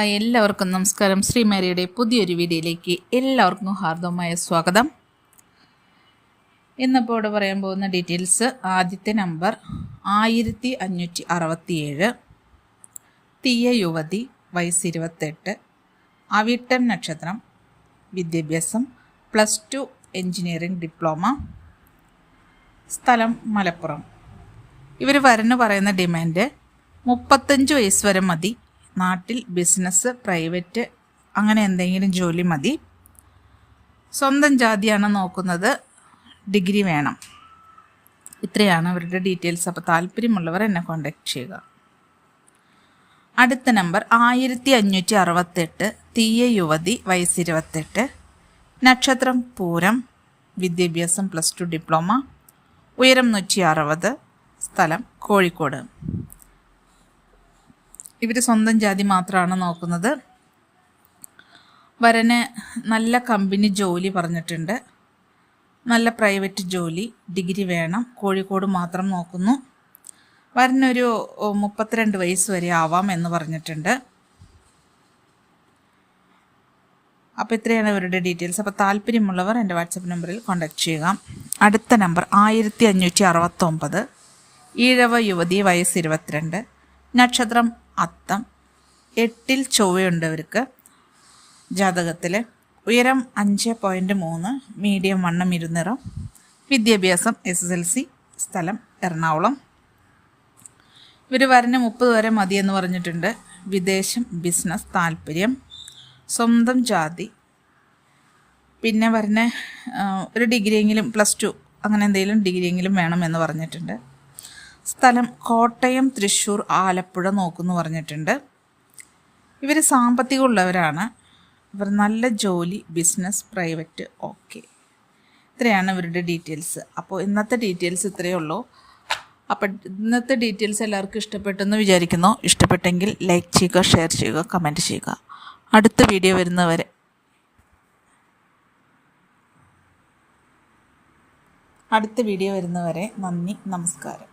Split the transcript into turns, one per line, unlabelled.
Hi എല്ലാവർക്കും നമസ്കാരം. ശ്രീമാരിയുടെ പുതിയൊരു വീഡിയോയിലേക്ക് എല്ലാവർക്കും ഹാർദവമായ സ്വാഗതം. ഇന്നിപ്പോൾ ഇവിടെ പറയാൻ പോകുന്ന ഡീറ്റെയിൽസ്. ആദ്യത്തെ നമ്പർ ആയിരത്തി അഞ്ഞൂറ്റി അറുപത്തിയേഴ് തീയ യുവതി വയസ്സ് ഇരുപത്തെട്ട്. അവിട്ടൻ നക്ഷത്രം വിദ്യാഭ്യാസം പ്ലസ് ടു എൻജിനീയറിംഗ് ഡിപ്ലോമ. സ്ഥലം മലപ്പുറം. ഇവർ വരന് പറയുന്ന ഡിമാൻഡ് മുപ്പത്തഞ്ച് വയസ്സ് വരെ മതി. നാട്ടിൽ ബിസിനസ് പ്രൈവറ്റ് അങ്ങനെ എന്തെങ്കിലും ജോലി മതി. സ്വന്തം ജാതിയാണ് നോക്കുന്നത്. ഡിഗ്രി വേണം. ഇത്രയാണ് അവരുടെ ഡീറ്റെയിൽസ്. അപ്പോൾ താല്പര്യമുള്ളവർ എന്നെ കോൺടാക്ട് ചെയ്യുക. അടുത്ത നമ്പർ ആയിരത്തി അഞ്ഞൂറ്റി അറുപത്തെട്ട് തീയ യുവതി വയസ്സ് ഇരുപത്തെട്ട്. നക്ഷത്രം പൂരം വിദ്യാഭ്യാസം പ്ലസ് ടു ഡിപ്ലോമ. ഉയരം നൂറ്റി അറുപത് സ്ഥലം കോഴിക്കോട്. ഇവർ സ്വന്തം ജാതി മാത്രമാണ് നോക്കുന്നത്. വരന് നല്ല കമ്പനി ജോലി പറഞ്ഞിട്ടുണ്ട്. നല്ല പ്രൈവറ്റ് ജോലി ഡിഗ്രി വേണം. കോഴിക്കോട് മാത്രം നോക്കുന്നു. വരനൊരു മുപ്പത്തിരണ്ട് വയസ്സ് വരെ ആവാം എന്ന് പറഞ്ഞിട്ടുണ്ട്. അപ്പോൾ ഇത്രയാണ് ഇവരുടെ ഡീറ്റെയിൽസ്. അപ്പോൾ താല്പര്യമുള്ളവർ എന്റെ വാട്സപ്പ് നമ്പറിൽ കോൺടാക്ട് ചെയ്യുക. അടുത്ത നമ്പർ ആയിരത്തി അഞ്ഞൂറ്റി അറുപത്തൊമ്പത്. ഈഴവ യുവതി വയസ്സ് ഇരുപത്തിരണ്ട്. നക്ഷത്രം അത്തം. എട്ടിൽ ചൊവ്വയുണ്ട് അവർക്ക് ജാതകത്തിൽ ഉയരം അഞ്ച് പോയിന്റ് മൂന്ന് മീഡിയം വണ്ണം ഇരുനിറം. വിദ്യാഭ്യാസം എസ് എസ് എൽ സി സ്ഥലം എറണാകുളം. ഇവർ വരന് മുപ്പത് വരെ മതിയെന്ന് പറഞ്ഞിട്ടുണ്ട്. വിദേശം ബിസിനസ് താല്പര്യം സ്വന്തം ജാതി. പിന്നെ വരന് ഒരു ഡിഗ്രിയെങ്കിലും പ്ലസ് ടു അങ്ങനെ എന്തെങ്കിലും ഡിഗ്രിയെങ്കിലും വേണമെന്ന് പറഞ്ഞിട്ടുണ്ട്. സ്ഥലം കോട്ടയം തൃശ്ശൂർ ആലപ്പുഴ നോക്കുമെന്ന് പറഞ്ഞിട്ടുണ്ട്. ഇവർ സാമ്പത്തികമുള്ളവരാണ്. ഇവർ നല്ല ജോലി ബിസിനസ് പ്രൈവറ്റ് ഓക്കെ ഇത്രയാണ് ഇവരുടെ ഡീറ്റെയിൽസ് അപ്പോൾ ഇന്നത്തെ ഡീറ്റെയിൽസ് ഇത്രയേ ഉള്ളൂ. അപ്പോൾ ഇന്നത്തെ ഡീറ്റെയിൽസ് എല്ലാവർക്കും ഇഷ്ടപ്പെട്ടെന്ന് വിചാരിക്കുന്നു. ഇഷ്ടപ്പെട്ടെങ്കിൽ ലൈക്ക് ചെയ്യുക ഷെയർ ചെയ്യുക കമന്റ് ചെയ്യുക. അടുത്ത വീഡിയോ വരുന്നവരെ. അടുത്ത വീഡിയോ വരുന്നവരെ നന്ദി നമസ്കാരം.